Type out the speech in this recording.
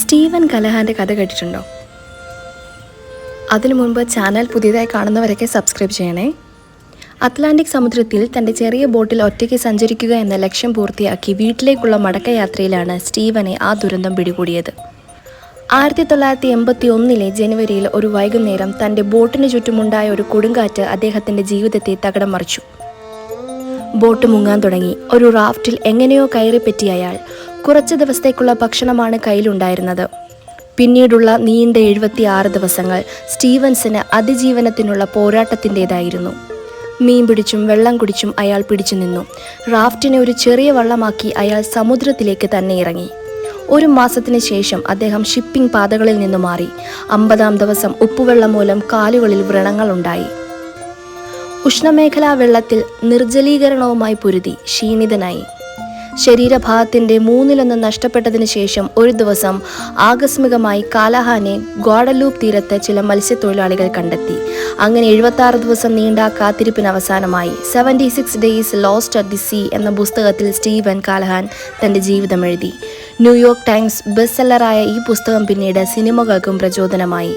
Steven കലഹാന്റെ കഥ കേട്ടിട്ടുണ്ടോ? അതിനു മുൻപ് ചാനൽ പുതിയതായി കാണുന്നവരൊക്കെ സബ്സ്ക്രൈബ് ചെയ്യണേ. അറ്റ്ലാന്റിക് സമുദ്രത്തിൽ തന്റെ ചെറിയ ബോട്ടിൽ ഒറ്റയ്ക്ക് സഞ്ചരിക്കുക എന്ന ലക്ഷ്യം പൂർത്തിയാക്കി വീട്ടിലേക്കുള്ള മടക്കയാത്രയിലാണ് സ്റ്റീവനെ ആ ദുരന്തം പിടികൂടിയത്. ആയിരത്തി തൊള്ളായിരത്തി എൺപത്തി ഒന്നിലെ ജനുവരിയിൽ ഒരു വൈകുന്നേരം തന്റെ ബോട്ടിന് ചുറ്റുമുണ്ടായ ഒരു കൊടുങ്കാറ്റ് അദ്ദേഹത്തിന്റെ ജീവിതത്തെ തകിടം മറിച്ചു. ബോട്ട് മുങ്ങാൻ തുടങ്ങി. ഒരു റാഫ്റ്റിൽ എങ്ങനെയോ കയറിപ്പറ്റിയ അയാൾ കുറച്ച് ദിവസത്തേക്കുള്ള ഭക്ഷണമാണ് കയ്യിലുണ്ടായിരുന്നത്. പിന്നീടുള്ള നീണ്ട എഴുപത്തി ആറ് ദിവസങ്ങൾ സ്റ്റീവൻസിന് അതിജീവനത്തിനുള്ള പോരാട്ടത്തിന്റെതായിരുന്നു. മീൻ പിടിച്ചും വെള്ളം കുടിച്ചും അയാൾ പിടിച്ചു നിന്നു. റാഫ്റ്റിനെ ഒരു ചെറിയ വള്ളമാക്കി അയാൾ സമുദ്രത്തിലേക്ക് തന്നെ ഇറങ്ങി. ഒരു മാസത്തിന് ശേഷം അദ്ദേഹം ഷിപ്പിംഗ് പാതകളിൽ നിന്ന് മാറി. അമ്പതാം ദിവസം ഉപ്പുവെള്ളം മൂലം കാലുകളിൽ വ്രണങ്ങളുണ്ടായി. ഉഷ്ണമേഖലാ വെള്ളത്തിൽ നിർജലീകരണവുമായി പൊരുതി ക്ഷീണിതനായി. ശരീരഭാഗത്തിന്റെ മൂന്നിലൊന്ന് നഷ്ടപ്പെട്ടതിന് ശേഷം ഒരു ദിവസം ആകസ്മികമായി കാലഹാനെ ഗോഡലൂപ്പ് തീരത്ത് ചില മത്സ്യത്തൊഴിലാളികൾ കണ്ടെത്തി. അങ്ങനെ എഴുപത്തി ദിവസം നീണ്ട കാത്തിരിപ്പിന് അവസാനമായി seventy six days lost at the sea എന്ന പുസ്തകത്തിൽ സ്റ്റീവൻ കാലഹാൻ തന്റെ ജീവിതം എഴുതി ന്യൂയോർക്ക് ടൈംസ് ബെസ്റ്റ് സെല്ലറായ ഈ പുസ്തകം പിന്നീട് സിനിമകൾക്കും പ്രചോദനമായി.